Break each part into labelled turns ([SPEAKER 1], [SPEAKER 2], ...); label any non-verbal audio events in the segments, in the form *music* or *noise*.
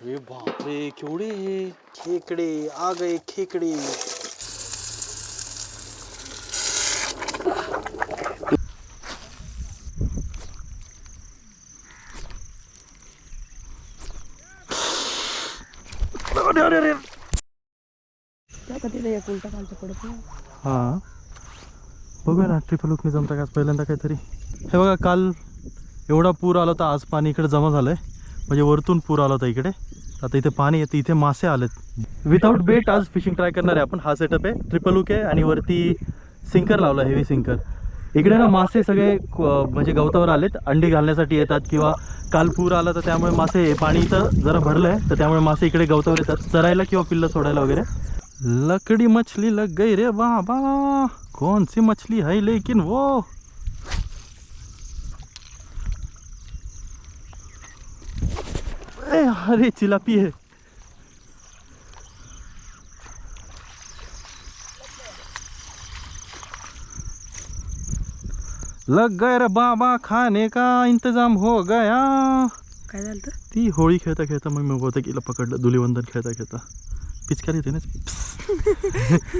[SPEAKER 1] अरे बापरे केवढे खेकडे आ गए खेकडे. अरे अरे अरे. हा. बघूया ना ट्रिपल लुकने जमता का? आज पहिल्यांदा काहीतरी. हे बघा काल एवढा पूर आला होता आज पाणी इकडे जमा झालंय. म्हणजे वरतून पूर आला होता इकडे. आता इथे पाणी येते इथे मासे आलेत. विदाऊट बेट आज फिशिंग ट्राय करणार आहे आपण. हा सेटअप आहे. ट्रिपल लुक आहे आणि वरती सिंकर लावला हेवी सिंकर इकडे ना मासे सगळे म्हणजे गवतावर आलेत. अंडी घालण्यासाठी येतात किंवा काल पूर आला तर त्यामुळे मासे पाणी इथं जरा भरलं आहे तर त्यामुळे मासे इकडे गवतावर येतात. चरायला किंवा पिल्लं सोडायला वगैरे. लकड़ी मछली लग गई रे वा कौन सी मछली है लेकिन वो? ए, अरे चिलापी है लग गए रे बाबा खाने का इंतजाम हो गया।
[SPEAKER 2] काय झालं तर?
[SPEAKER 1] ती होळी खेळता खेळता मग मी बहुतेक हिला पकडलं धुलीवंदन खेळता खेळता. पिचकारी येते ना *laughs*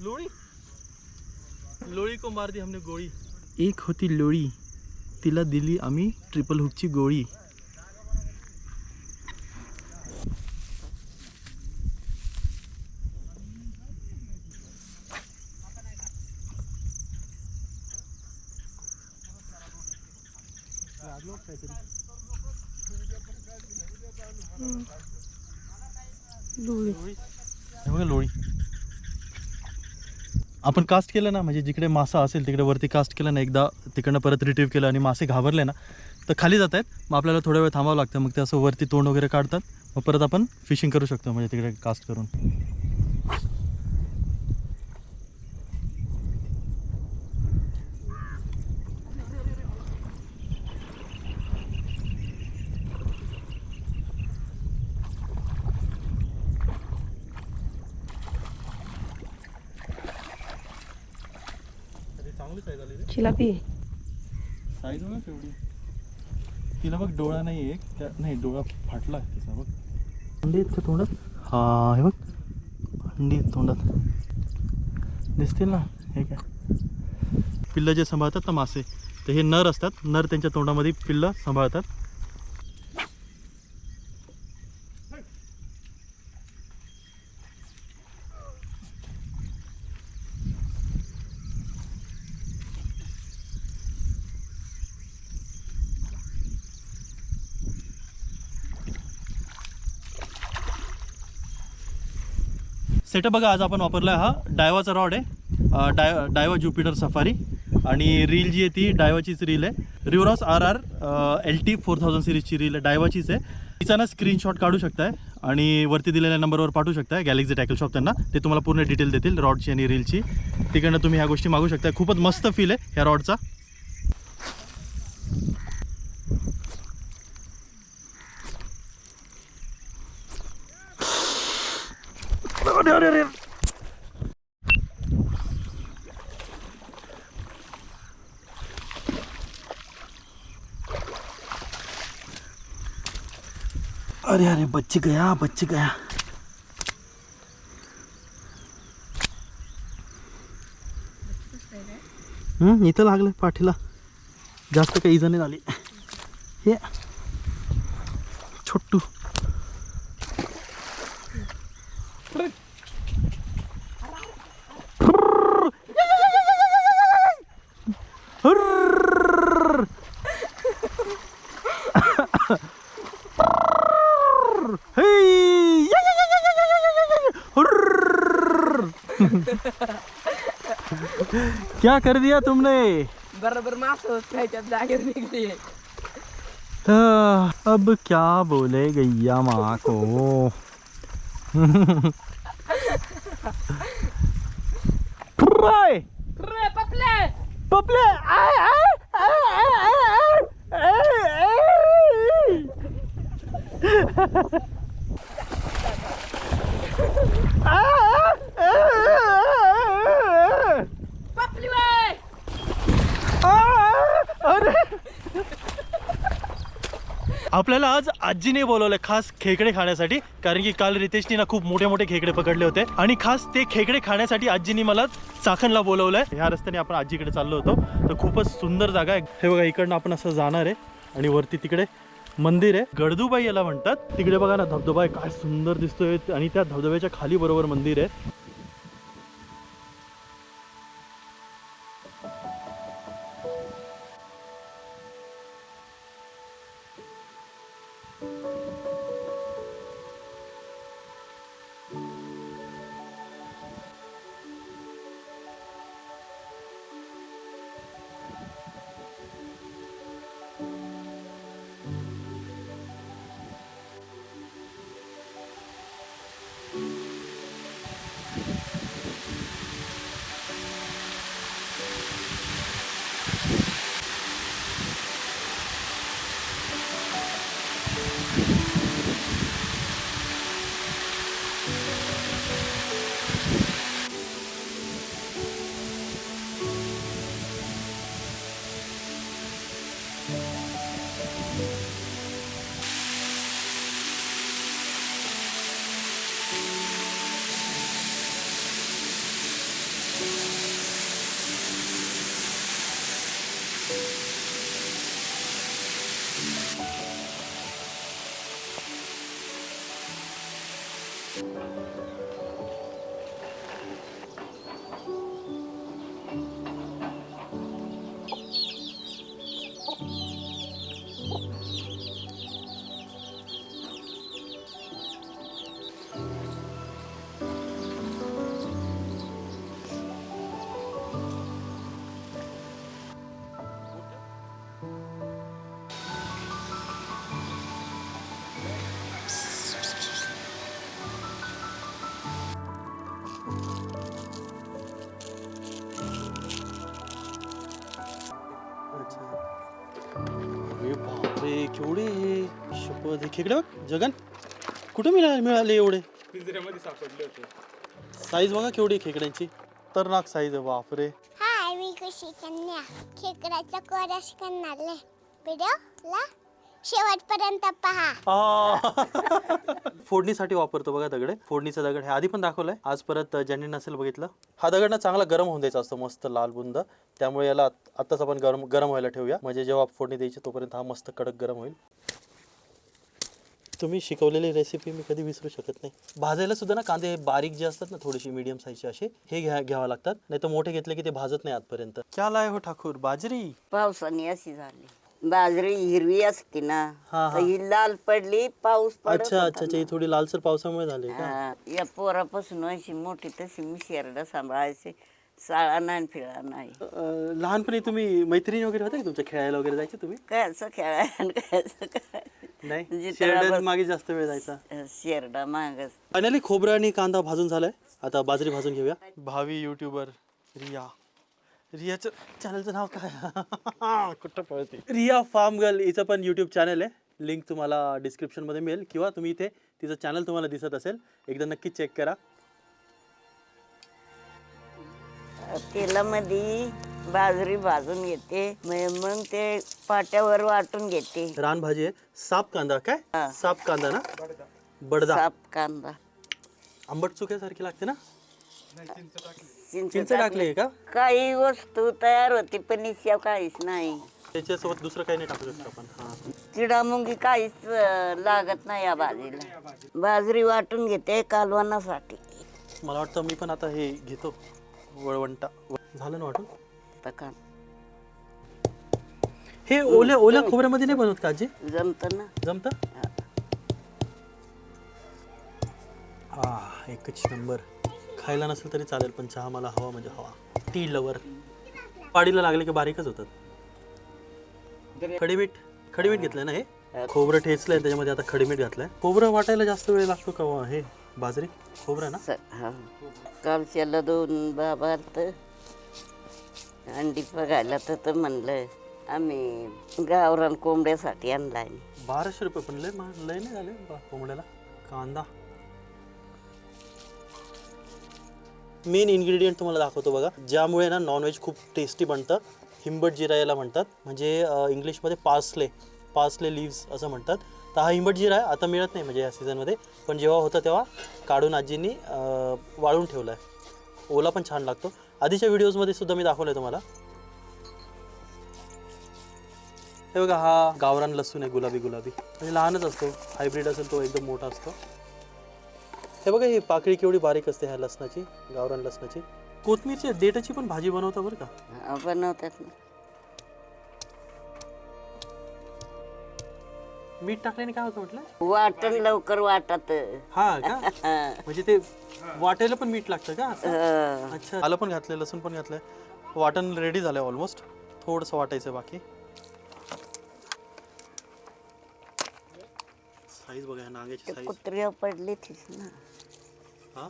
[SPEAKER 1] लोळी लोळी को मार दी हमने गोळी एक होती लोळी तिला दिली आम्ही ट्रिपल हुकची गोळी. आपण कास्ट केलं ना म्हणजे जिकडे मासा असेल तिकडे वरती कास्ट केलं ना एकदा तिकडनं परत रिट्रीव्ह केलं आणि मासे घाबरले ना तर खाली जात आहेत मग आपल्याला थोडा वेळ थांबावं लागतं. मग ते असं वरती तोंड वगैरे काढतात. मग परत आपण फिशिंग करू शकतो म्हणजे तिकडे कास्ट करून. चांगली साईज आली
[SPEAKER 2] चिलापी.
[SPEAKER 1] साईज बघा केवढी तिला बघ डोळा नाही एक. त्या नाही डोळा फाटला आहे तिचा बघ. अंडी आहेत का तोंडात? हा हे बघ. अंडी आहेत तोंडात. दिसतील ना? हे काय? पिल्लं जे सांभाळतात ना मासे तर हे नर असतात. नर त्यांच्या तोंडामध्ये पिल्लं सांभाळतात. सेटअप बघा आज आपण वापरला हा डायवाचा रॉड आहे. डाय डायवा ज्युपिटर सफारी आणि रील जी आहे ती डायवाचीच रील आहे. रिवरॉस R R L T four thousand सिरीजची reel आहे डायवाचीच आहे. तिचा ना स्क्रीनशॉट काढू शकताय आणि वरती दिलेल्या नंबरवर पाठवू शकताय गॅलेक्झी टॅकल शॉप त्यांना. ते तुम्हाला पूर्ण डिटेल देतील रॉडची आणि रीलची. तिकडनं तुम्ही ह्या गोष्टी मागू शकता खूपच मस्त फील आहे ह्या रॉडचा. अरे अरे अरे. अरे अरे बच गया बच गया. हम्म इथं लागलं पाठीला. जास्त काही इजा नाही झाली. हे. छोटू क्या कर दिया तुमने?
[SPEAKER 2] बरोबर मास त्याच्यात जागेत निघली.
[SPEAKER 1] आ, अब क्या बोले गैया माँ को.
[SPEAKER 2] रे पपले!
[SPEAKER 1] Pablo! अरे. आपल्याला आज आजीने बोलवलं खास खेकडे खाण्यासाठी कारण की काल रितेशनी ना खूप मोठे मोठे खेकडे पकडले होते. आणि खास ते खेकडे खाण्यासाठी आजीने मला चाकणला बोलवलंय. ह्या रस्त्याने आपण आजीकडे चाललो होतो. तर खूपच सुंदर जागा आहे. हे बघा इकडनं आपण असं जाणार आहे. आणि वरती तिकडे मंदिर आहे. गडदुबाई याला म्हणतात. तिकडे बघा ना धबधबा काय सुंदर दिसतोय. आणि त्या धबधब्याच्या खाली बरोबर मंदिर आहे. हे खेकडे बघ जगन. कुठं मिळाले मिळाले एवढे?
[SPEAKER 3] पिंजऱ्यामध्ये सापडले होते.
[SPEAKER 1] साईज बघा केवढी खेकड्यांची. खतरनाक साईज आहे बापरे.
[SPEAKER 4] हाय मी खुशी कन्या. खेकड्याचा कोरस करणार व्हिडिओ ला शेवटपर्यंत पहा.
[SPEAKER 1] आ. फोडणीसाठी वापरतो बघा दगड. फोडणीचा दगड हे आधी पण दाखवलंय. आज परत ज्यांनी नसेल बघितलं. हा दगड ना चांगला गरम होऊन द्यायचा असतो मस्त लाल बुंद. त्यामुळे याला आत- आत्ताच आपण गरम गरम व्हायला ठेवूया. म्हणजे जेव्हा फोडणी द्यायची तोपर्यंत हा मस्त कडक गरम होईल. तुम्ही शिकवलेली रेसिपी मी कधी विसरू शकत नाही. भाजायला सुद्धा ना कांदे बारीक जे असतात ना थोडीशी मीडियम साईजचे असे हे घ्या घ्यावं लागतात. नाही तर मोठे घेतले की ते भाजत नाही आतपर्यंत क्या लाय हो ठाकूर? बाजरी?
[SPEAKER 5] पावसाने अशी झाली. बाजरी हिरवी असते ना
[SPEAKER 1] हा,
[SPEAKER 5] तर ही लाल पडली पाऊस पडत
[SPEAKER 1] अच्छा
[SPEAKER 5] होता
[SPEAKER 1] अच्छा अच्छा ही थोडी लालसर पावसामुळे झाली का?
[SPEAKER 5] हा, या पोरापासून अशी मोठी तशी मी शेरडा सांभाळायचे. शाळा नाही फिळा नाही.
[SPEAKER 1] अं, लहानपणी तुम्ही मैत्रिणी वगैरे होते का तुमच्या? खेळायला वगैरे जायचे तुम्ही?
[SPEAKER 5] काय असं खेळायला आणि काय असं काय?
[SPEAKER 1] नाही? शेरड्यात मागे जास्त वेळ जायचा.
[SPEAKER 5] शेरडा मागच.
[SPEAKER 1] फायनली खोबरं आणि कांदा भाजून झालाय. आता बाजरी भाजून घेऊया. भावी युट्यूबर रिया. रियाचं चॅनलचं नाव काय? *laughs* कुठं पळते? रिया फार्म गर्ल हिचं पण यूट्यूब चॅनल आहे. लिंक तुम्हाला डिस्क्रिप्शनमध्ये मिळेल. किंवा तुम्ही इथे तिचं चॅनल तुम्हाला दिसत असेल एकदा नक्की चेक करा.
[SPEAKER 5] तेलामध्ये बाजरी भाजून घेते. म- मग ते पाट्यावर वाटून घेते.
[SPEAKER 1] रान भाजी आहे. साप कांदा काय. साप कांदा ना? बडदा.
[SPEAKER 5] साप कांदा.
[SPEAKER 1] आंबट चुक्यासारखी लागते ना?
[SPEAKER 5] चिंच
[SPEAKER 1] चिंच टाकली का?
[SPEAKER 5] काही वस्तू तयार होती पण इच्छा काहीच नाही.
[SPEAKER 1] त्याच्यासोबत दुसरं काही नाही टाकू शकतो आपण. हां.
[SPEAKER 5] चिडामुंगी काहीच अं, लागत नाही या भाजीला. बाजरी वाटून घेते कालवणासाठी.
[SPEAKER 1] मला वाटतं मी पण आता हे घेतो. वळवंटा. झालं ना वाटून?
[SPEAKER 5] का?
[SPEAKER 1] हे ओल्या ओल्या खोबऱ्यामध्ये नाही बनवत का आजी?
[SPEAKER 5] जमत ना.
[SPEAKER 1] जमत? हा एकच नंबर. खायला नसेल तरी चालेल पण चहा मला हवा म्हणजे हवा. टी लवर पाडीला लागले की बारीकच होतात. खडीमीठ खडीमीठ घेतलंय ना हे? खोबरं ठेचलंय त्याच्यामध्ये आता खडीमीठ घातलंय. खोबरं वाटायला जास्त वेळ लागतो का वा? हे? बाजरी? खोबरं ना?
[SPEAKER 5] हा. कालच्याला दोन बाबा अंडी बघायला तर तर म्हणलं आम्ही गावरान कोंबड्यासाठी आणलाय.
[SPEAKER 1] बाराशे रुपये पण लय महाग लय नाही झाले बा कोंबड्याला? कांदा. मेन इन्ग्रेडियंट तुम्हाला दाखवतो बघा. ज्यामुळे ना नॉनव्हेज खूप टेस्टी बनतं. हिंबट जिरा याला म्हणतात. म्हणजे अं, इंग्लिशमध्ये पार्सले पार्सले लिव्स असं म्हणतात. तर हा हिंबटजीर आहे. आता मिळत नाही म्हणजे या सीझनमध्ये पण जेव्हा होतं तेव्हा काढून आजींनी अं, वाळून ठेवला आहे ओला पण छान लागतो. आधीच्या व्हिडिओजमध्ये सुद्धा मी दाखवलं आहे तुम्हाला. हे बघा हा गावरान लसूण आहे गुलाबी गुलाबी. म्हणजे लहानच असतो हायब्रिड असेल तो एकदम मोठा असतो. हे बघा ही पाकळी केवढी बारीक असते ह्या लसणाची गावरान लसणाची. कोथमीरची देठाची पण भाजी बनवता बरं का?
[SPEAKER 5] बनवतात ना.
[SPEAKER 1] मीठ टाकल्याने काय होतं म्हटलं?
[SPEAKER 5] वाटण लवकर वाटत.
[SPEAKER 1] हा का? म्हणजे ते वाटायला पण मीठ लागतं का असं? अच्छा. आलं पण घातलंय लसूण पण घातलंय. वाटण रेडी झालंय ऑलमोस्ट थोडंसं वाटायचं बाकी. साईज बघा नांग्याची साईज
[SPEAKER 5] कुत्र्या पडली तीच ना.
[SPEAKER 1] हा?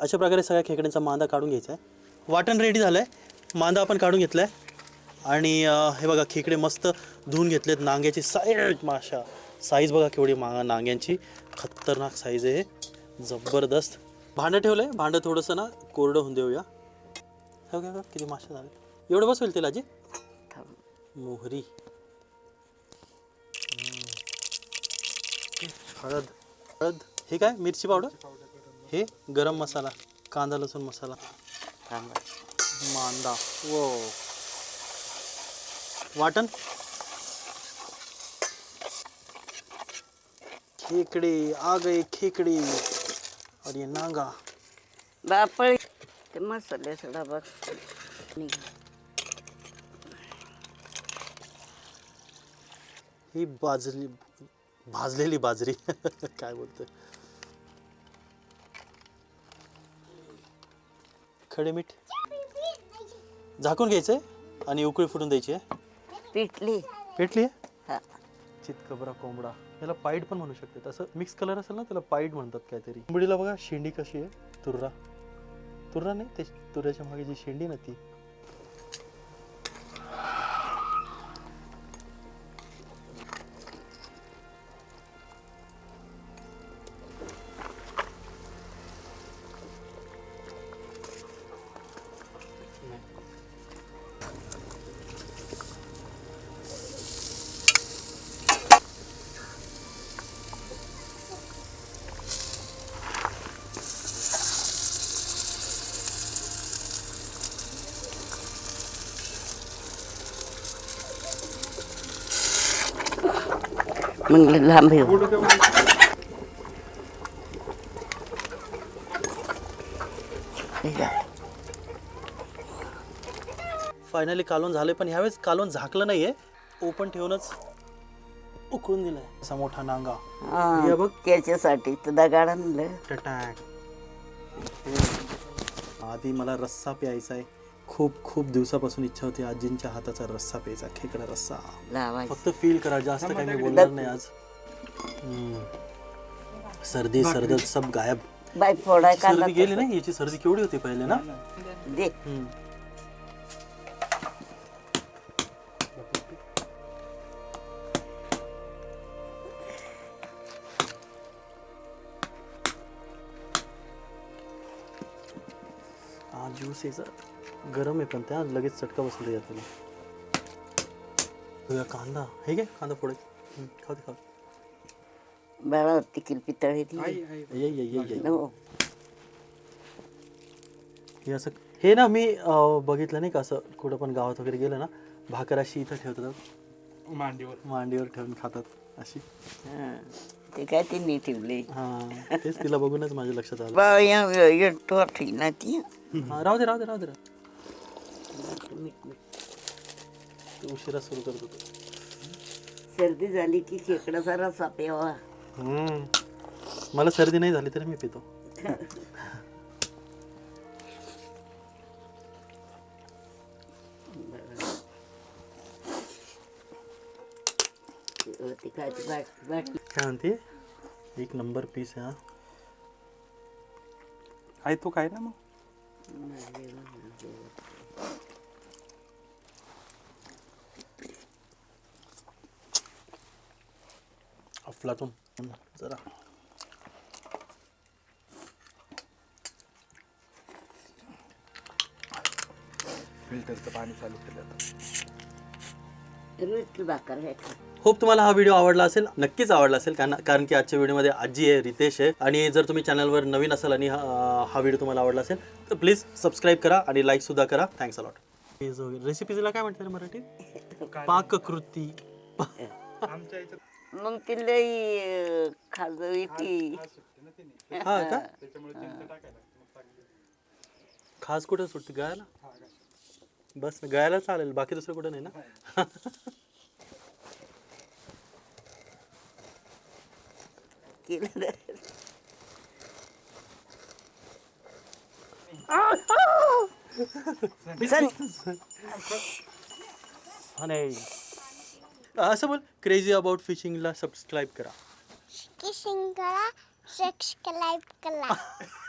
[SPEAKER 1] अशा प्रकारे सगळ्या खेकड्यांचा मांदा काढून घ्यायचा आहे. वाटण रेडी झालं आहे मांदा आपण काढून घेतला आहे आणि हे बघा खेकडे मस्त धुवून घेतलेत नांग्याची साईज माशा. साईज बघा केवढी मा नांग्यांची. खतरनाक साईज आहे जबरदस्त. भांडं ठेवलं आहे भांडं थोडंसं ना कोरडं होऊन देऊया. हो का किती माशा झाले एवढं बस होईल जी मोहरी. हळद हळद. हे काय? मिरची पावडर हे गरम मसाला कांदा लसूण मसाला. मांदा वो वाटण? खेकडे आ गए खेकडे. और ये नांगा.
[SPEAKER 5] बापळ ते मसाले सडा बघ.
[SPEAKER 1] ही बाजरी भाजलेली बाजरी. *laughs* काय बोलतोय? खडे मीठ. झाकून घ्यायचंय आणि उकळी फुटून द्यायची आहे.
[SPEAKER 5] पिटली.
[SPEAKER 1] पेटली आहे?
[SPEAKER 5] हा.
[SPEAKER 1] चितकबरा कोंबडा. याला पाईट पण म्हणू शकते. तसं मिक्स कलर असेल ना त्याला पाईट म्हणतात काहीतरी. कोंबडीला बघा शेंडी कशी आहे. तुर्रा. तुर्रा नाही ते तुऱ्याच्या मागे जी शेंडी ना ती.
[SPEAKER 5] म्हणलं लांब येऊ.
[SPEAKER 1] फायनली कालवण झाले पण ह्यावेळेस कालवण झाकलं नाहीये. ओपन ठेवूनच उकळून दिलाय. असा मोठा नांगा.
[SPEAKER 5] हा,
[SPEAKER 1] हे बघ.
[SPEAKER 5] त्याच्यासाठी तर दगाड आणलं.
[SPEAKER 1] टटॅक. आधी मला रस्सा प्यायचा आहे खूप खूप दिवसापासून इच्छा होती आजींच्या हाताचा रस्सा प्यायचा खेकडा रस्सा. फक्त फील करा जास्त काही मी बोलणार नाही आज. हम्म. सर्दी सरदर्द सब गायब.
[SPEAKER 5] बाय फोडाय कांदा
[SPEAKER 1] सर्दी गेली ना याची सर्दी केवढी होती पहिले ना?
[SPEAKER 5] दे.
[SPEAKER 1] हा ज्यूस याचा गरम आहे पण त्या लगेच चटका बसला या तुला कांदा हे घे कांदा फोडे खाऊ दे खाऊ.
[SPEAKER 5] बाळा तिकील पितळी ती.
[SPEAKER 1] ये, ये, ये, ये, ये.
[SPEAKER 5] हो.
[SPEAKER 1] हे असं हे ना मी बघितलं नाही का असं कुठं पण गावात वगैरे गेलं ना भाकर अशी इथं ठेवतात. मांडीवर. मांडीवर ठेवून खातात अशी.
[SPEAKER 5] हा. ते काय ती नीट ठेवली?
[SPEAKER 1] हा तेच तिला बघूनच माझ्या लक्षात आलं. राहू दे राहू दे राहू दे. उशिरा सुरू करत. होतो
[SPEAKER 5] सर्दी झाली की खेकडाचा रसा प्यावा
[SPEAKER 1] हम्म. मला सर्दी नाही झाली तरी मी पितो.
[SPEAKER 5] ती काय ती बाट बाटली
[SPEAKER 1] काय म्हणते? एक नंबर पीस आहे हा.
[SPEAKER 3] आहे तो काय ना मग?
[SPEAKER 1] अफलातून. जरा.
[SPEAKER 3] फिल्टरचं पाणी चालू केलं आता.
[SPEAKER 5] रोजची भाकर घ्यायची
[SPEAKER 1] होप तुम्हाला हा व्हिडिओ आवडला असेल. नक्कीच आवडला असेल कारण कारण की आजच्या व्हिडिओमध्ये आजी आहे रितेश आहे. आणि जर तुम्ही चॅनलवर नवीन असाल आणि हा हा व्हिडिओ तुम्हाला आवडला असेल तर प्लीज सबस्क्राईब करा आणि लाईक सुद्धा करा. थँक्स अलॉट रेसिपीजला काय म्हणतात रे मराठीत? *laughs* पाककृती. *laughs*
[SPEAKER 5] मग ती लई खाजं येते
[SPEAKER 1] हा का? खास कुठं सुटते? गायला बस गायला चालेल बाकी दुसरं कुठं नाही ना?
[SPEAKER 5] केलं
[SPEAKER 1] हा *laughs* नाही असं बोल. क्रेझी अबाउट फिशिंगला सबस्क्राईब करा.
[SPEAKER 4] किशिंग करा सबस्क्राईब करा. *laughs*